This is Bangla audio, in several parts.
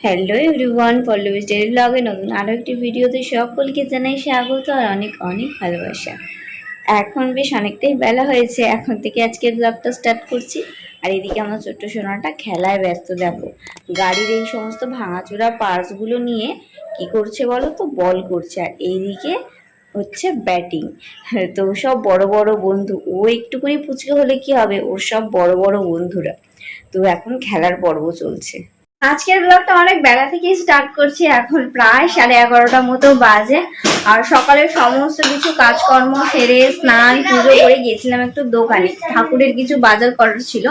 হ্যালো এভরিওয়ান পল্লবী ডেলি ব্লগে নতুন আরও একটি ভিডিওতে সকলকে জানাই স্বাগত আর অনেক অনেক ভালোবাসা। এখন বেশ অনেকটাই বেলা হয়েছে, এখন থেকে আজকের ব্লগটা স্টার্ট করছি। আর এদিকে আমার ছোট্ট সোনাটা খেলায় ব্যস্ত, দেখো। গাড়ির এই সমস্ত ভাঙাচোরা পার্টসগুলো নিয়ে কি করছে বলো তো? বল করছে। আর এইদিকে হচ্ছে ব্যাটিং তো সব বড় বড় বন্ধু। ও একটুখানি পুচকে হলে কি হবে? ওর সব বড় বড় বন্ধুরা। তো এখন খেলার পর্ব চলছে। আজকের ব্লগটা অনেক বেলা থেকেই স্টার্ট করছি, এখন প্রায় সাড়ে এগারোটা মতো বাজে। আর সকালে সমস্ত কিছু কাজকর্ম সেরে স্নান, পুজো করে গিয়েছিলাম একটু দোকানে। ঠাকুরের কিছু বাজার করার ছিল।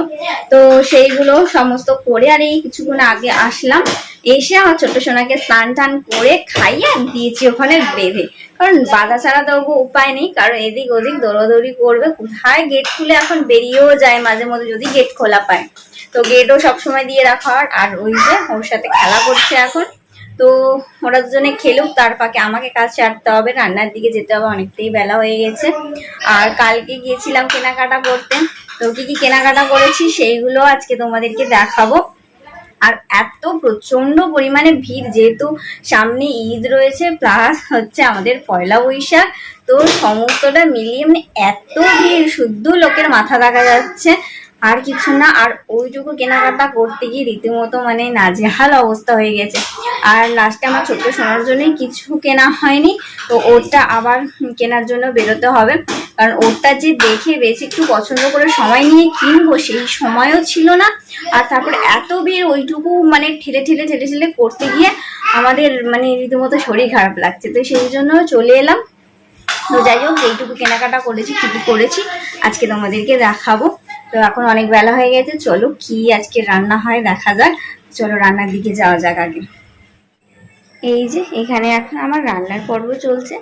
তো সেইগুলো সমস্ত করে আর এই কিছুক্ষণ আগে আসলাম। এসে আমার ছোট্ট সোনাকে স্নান টান করে খাইয়ে দিয়েছি ওখানে বেঁধে। কারণ বাধা ছাড়া তো উপায় নেই। কারণ এদিক ওদিক দৌড়াদৌড়ি করবে, কোথায় গেট খুলে এখন বেরিয়েও যায় মাঝে মধ্যে যদি গেট খোলা পায়। তো গেটও সবসময় দিয়ে রাখা হয়। আর ওই যে ওর সাথে খেলা করছে এখন। তো ওরা দুজনে খেলুক, তার ফাঁকে আমাকে কাজ ছাড়তে হবে, রান্নার দিকে যেতে হবে, অনেকটাই বেলা হয়ে গেছে। আর কালকে গিয়েছিলাম কেনাকাটা করতে। তো কি কি কেনাকাটা করেছি সেইগুলো আজকে তোমাদেরকে দেখাবো। আর এত প্রচণ্ড পরিমাণে ভিড়, যেহেতু সামনে ঈদ রয়েছে প্লাস হচ্ছে আমাদের পয়লা বৈশাখ, তো সমস্তটা মিলিয়ে মানে এত ভিড়, শুদ্ধ লোকের মাথা দেখা যাচ্ছে। আর কিছু না, আর ওইটুকু কেনাকাটা করতে গিয়ে রীতিমতো মানে নাজেহাল অবস্থা হয়ে গেছে। আর লাস্টে আমার ছোট্ট সোনার জন্যই কিছু কেনা হয়নি, তো ওরটা আবার কেনার জন্য বেরোতে হবে। কারণ ওরটা যে দেখে বেশি একটু পছন্দ করে সময় নিয়ে কিনবো, সেই সময়ও ছিল না। আর তারপর এত ভিড়, ওইটুকু মানে ঠেলে ঠেলে ঠেলে ঠেলে করতে গিয়ে আমাদের মানে রীতিমতো শরীর খারাপ লাগছে। তো সেই জন্য চলে এলাম। তো যাই হোক, এইটুকু কেনাকাটা করেছি কি করেছি। আজকে তোমাদেরকে দেখাবো। তো এখন অনেক বেলা হয়ে গেছে, চলো কি আজকে রান্না হয় দেখা যাক। চলো রান্নার দিকে যাওয়া যাক আগে। এই যে, এখানে এখন আমার রান্নার পর্ব চলছে।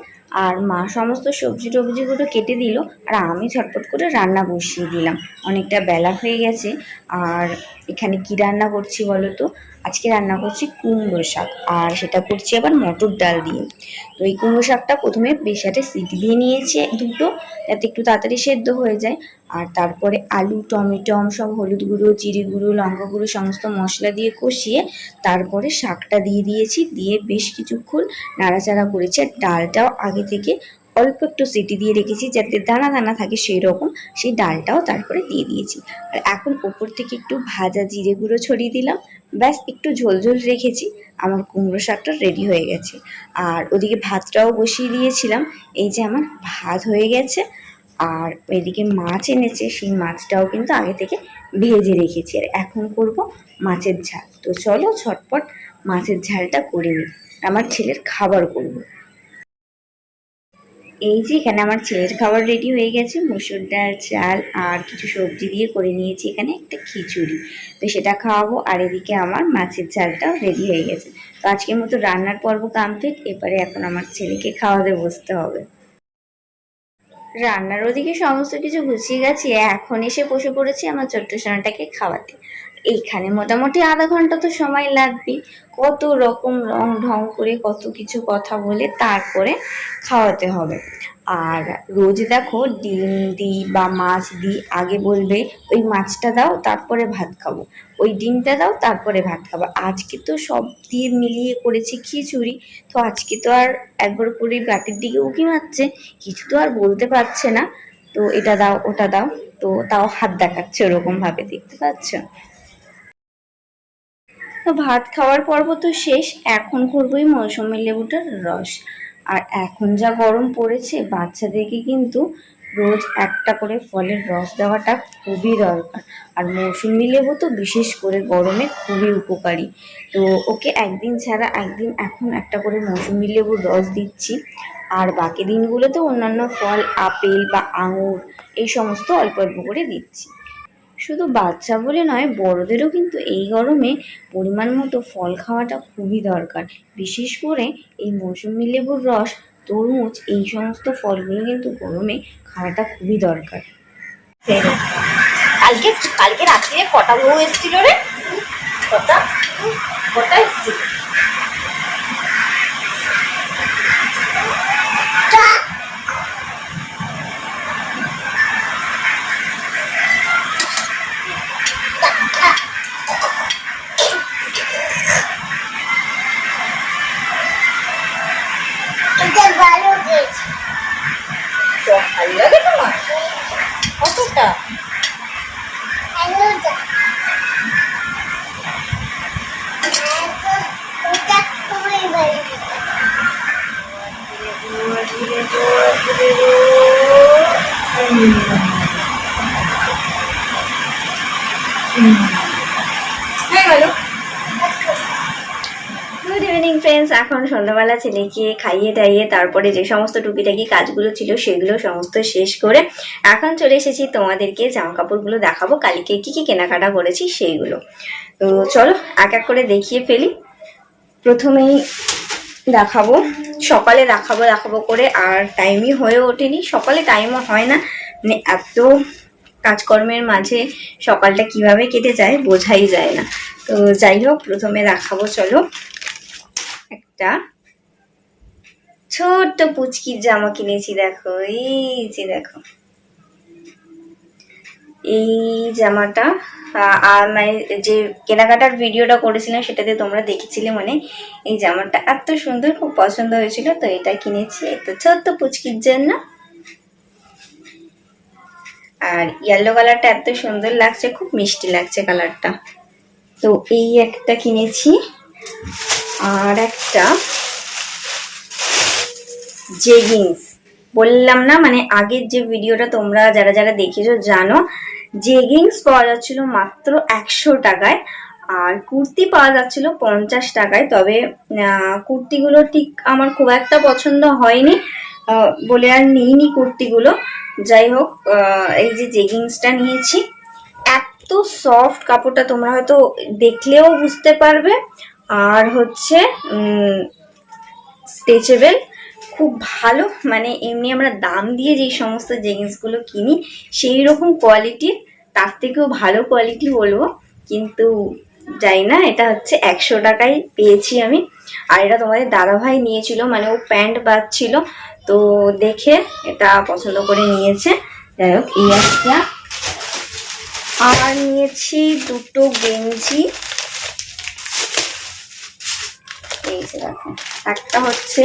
আর মা সমস্ত সবজি টবজিগুলো কেটে দিল, আর আমি ঝটপট করে রান্না বসিয়ে দিলাম। অনেকটা বেলা হয়ে গেছে, আর এখানে কি রান্না করছি বলো তো? আজকে রান্না করছি কুমড়ো শাক, আর সেটা করছি আবার মটর ডাল দিয়ে। তো এই কুমড়ো শাকটা প্রথমে প্রেশারে সিটি দিয়ে নিয়েছি দুটো, যাতে একটু তাড়াতাড়ি সেদ্ধ হয়ে যায়। আর তারপরে আলু টমেটম সব হলুদ গুঁড়ো, জিরে গুঁড়ো, লঙ্কা গুঁড়ো সমস্ত মশলা দিয়ে কষিয়ে তারপরে শাকটা দিয়ে দিয়েছি। দিয়ে বেশ কিছুক্ষণ নাড়াচাড়া করেছি, আর ডালটাও আগে থেকে অল্প একটু সিটি দিয়ে রেখেছি যাতে দানা দানা থাকে সেই রকম সেই ডালটাও তারপরে দিয়ে দিয়েছি। আর এখন ওপর থেকে একটু ভাজা জিরে গুঁড়ো ছড়িয়ে দিলাম। ব্যাস, একটু ঝোল ঝোল রেখেছি। আমার কুমড়ো শাকটা রেডি হয়ে গেছে। আর ওদিকে ভাতটাও বসিয়ে দিয়েছিলাম। এই যে আমার ভাত হয়ে গেছে। আর এদিকে মাছ এনেছে, সেই মাছটাও কিন্তু আগে থেকে ভেজে রেখেছি। আর এখন করব মাছের ঝাল। তো চলো ছটপট মাছের ঝালটা করে নিই। আমার ছেলের খাবার করব। এই যে এখানে আমার ছেলের খাবার রেডি হয়ে গেছে, মুসুর ডাল, চাল আর কিছু সবজি দিয়ে করে নিয়েছি এখানে একটা খিচুড়ি। তো সেটা খাওয়াবো আর এদিকে আমার মাছের ঝালটাও রেডি হয়ে গেছে। তো আজকের মতো রান্নার পর্ব কমপ্লিট এবারে এখন আমার ছেলেকে খাওয়াতে বসতে হবে। রান্নার ওদিকে সমস্ত কিছু গুছিয়ে গেছি এখন এসে বসে পড়েছি আমার ছোট্ট সোনাটাকে খাওয়াতে। এইখানে মোটামুটি আধা ঘণ্টা তো সময় লাগবে। কত রকম রং ঢং করে কত কিছু কথা বলে তারপরে খাওয়াতে হবে। আর রোজ দেখো ডিম দিই বা মাছ দিই আগে বলবে ওই মাছটা দাও, তারপরে ভাত খাব। ওই ডিমটা দাও, তারপরে ভাত খাব। আজকে তো সব দিয়ে মিলিয়ে করেছি খিচুড়ি, তো আজকে তো আর একবার করে বাটির দিকে উঁকি মারছে, কিছু তো আর বলতে পারছে না। তো এটা দাও, ওটা দাও, তো তাও হাত দেখাচ্ছে ওরকমভাবে, দেখতে পাচ্ছ? ভাত খাওয়ার পর্ব তো শেষ, এখন করবোই মৌসুমি লেবুটার রস। আর এখন যা গরম পড়েছে, বাচ্চাদেরকে কিন্তু রোজ একটা করে ফলের রস দেওয়াটা খুবই দরকার। আর মৌসুমি লেবু তো বিশেষ করে গরমে খুবই উপকারী। তো ওকে একদিন ছাড়া একদিন এখন একটা করে মৌসুমি লেবুর রস দিচ্ছি। আর বাকি দিনগুলোতে অন্যান্য ফল, আপেল বা আঙুর, এই সমস্ত অল্প অল্প করে দিচ্ছি। শুধু বাচ্চা বলে নয়, বড়দেরও কিন্তু এই গরমে পরিমাণ মতো ফল খাওয়াটা খুবই দরকার। বিশেষ করে এই মৌসুমি লেবুর রস, তরমুজ, এই সমস্ত ফলগুলো কিন্তু গরমে খাওয়াটা খুবই দরকার। কালকে কালকে রাত্রিরে কটা বউ এসেছিল রে? কটা? কটা এসেছিল? গুড ফ্রেন্ডস এখন সন্ধ্যাবেলা ছেলেকে খাইয়ে টাইয়ে তারপরে যে সমস্ত টুকিটাকি কাজগুলো ছিল সেগুলো সমস্ত শেষ করে এখন চলে এসেছি তোমাদেরকে জামা কাপড়গুলো দেখাবো। কালকে কি কি কেনাকাটা করেছি সেইগুলো। তো চলো এক এক করে দেখিয়ে ফেলি। প্রথমেই দেখাবো। সকালে দেখাবো দেখাবো করে আর টাইমই হয়ে ওঠেনি। সকালে টাইমও হয় না। মানে এত কাজকর্মের মাঝে সকালটা কীভাবে কেটে যায় বোঝাই যায় না। তো যাই হোক, প্রথমে দেখাবো, চলো। একটা ছোট্ট পুচকির জামা কিনেছি দেখো, এই যে দেখো। এই জামাটা আর মানে যে কেনাকাটার ভিডিওটা করেছিলাম সেটাতে তোমরা দেখেছিলে মানে এই জামাটা এত সুন্দর, খুব পছন্দ হয়েছিল, তো এটা কিনেছি। একটা ছোট্ট পুচকির জন্য। আর ইয়েলো কালারটা এত সুন্দর লাগছে, খুব মিষ্টি লাগছে কালারটা তো এই একটা কিনেছি। আর একটা জেগিংস বললাম না মানে আগের যে ভিডিওটা তোমরা যারা যারা দেখেছ জানো জেগিংস পাওয়া যাচ্ছিল মাত্র একশো টাকায় আর কুর্তি পাওয়া যাচ্ছিল পঞ্চাশ টাকায়। তবে কুর্তিগুলো ঠিক আমার খুব একটা পছন্দ হয়নি। বলে আর নিইনি কুর্তিগুলো। যাই হোক এই যে জেগিংসটা নিয়েছি। এত সফট কাপড়টা তোমরা হয়তো দেখলেও বুঝতে পারবে। আর হচ্ছে স্ট্রেচেবল খুব ভালো মানে এমনি আমরা দাম দিয়ে যেই সমস্ত জিনিসগুলো কিনি সেই রকম কোয়ালিটির তার থেকেও ভালো কোয়ালিটি বলব। কিন্তু যাই না, এটা হচ্ছে একশো টাকায় পেয়েছি আমি। আর এটা তোমাদের দাদাভাই নিয়েছিল মানে ও প্যান্ট বাজছিল তো দেখে এটা পছন্দ করে নিয়েছে। যাই হোক, এই একটা। আর নিয়েছি দুটো গেঞ্জি। এই দেখো। একটা হচ্ছে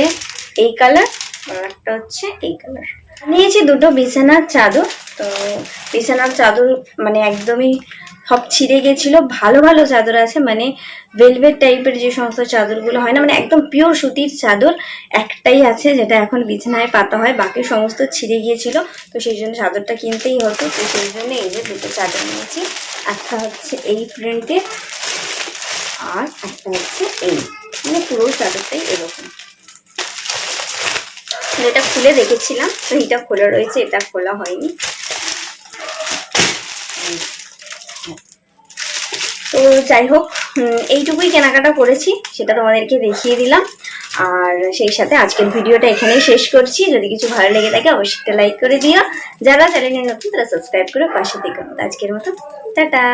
এই কালার আর একটা হচ্ছে এই কালার। নিয়েছি দুটো বিছানার চাদর। তো বিছানার চাদর মানে একদমই সব ছিঁড়ে গেছিল। ভালো ভালো চাদর আছে। মানে ভেলভেট টাইপের যে সমস্ত চাদরগুলো হয় না মানে একদম পিওর সুতির চাদর একটাই আছে যেটা এখন বিছানায় পাতা হয়। বাকি সমস্ত ছিঁড়ে গিয়েছিল। তো সেই জন্য চাদরটা কিনতেই হতো। তো সেই জন্য এই যে দুটো চাদর নিয়েছি। একটা হচ্ছে এই প্রিন্টের আর একটা হচ্ছে এই। মানে পুরো চাদরটাই এরকম। এটা খুলে দেখেছিলাম তো এটা খোলা রয়েছে, এটা খোলা হয়নি। তো যাই হোক এইটুকুই কেনাকাটা করেছি, সেটা তোমাদেরকে দেখিয়ে দিলাম। আর সেই সাথে আজকের ভিডিওটা এখানেই শেষ করছি। যদি কিছু ভালো লেগে থাকে, অবশ্যই একটা লাইক করে দিও। যারা চ্যানেলে নতুন, তারা সাবস্ক্রাইব করে পাশে দেখো আজকের মতো, টাটা!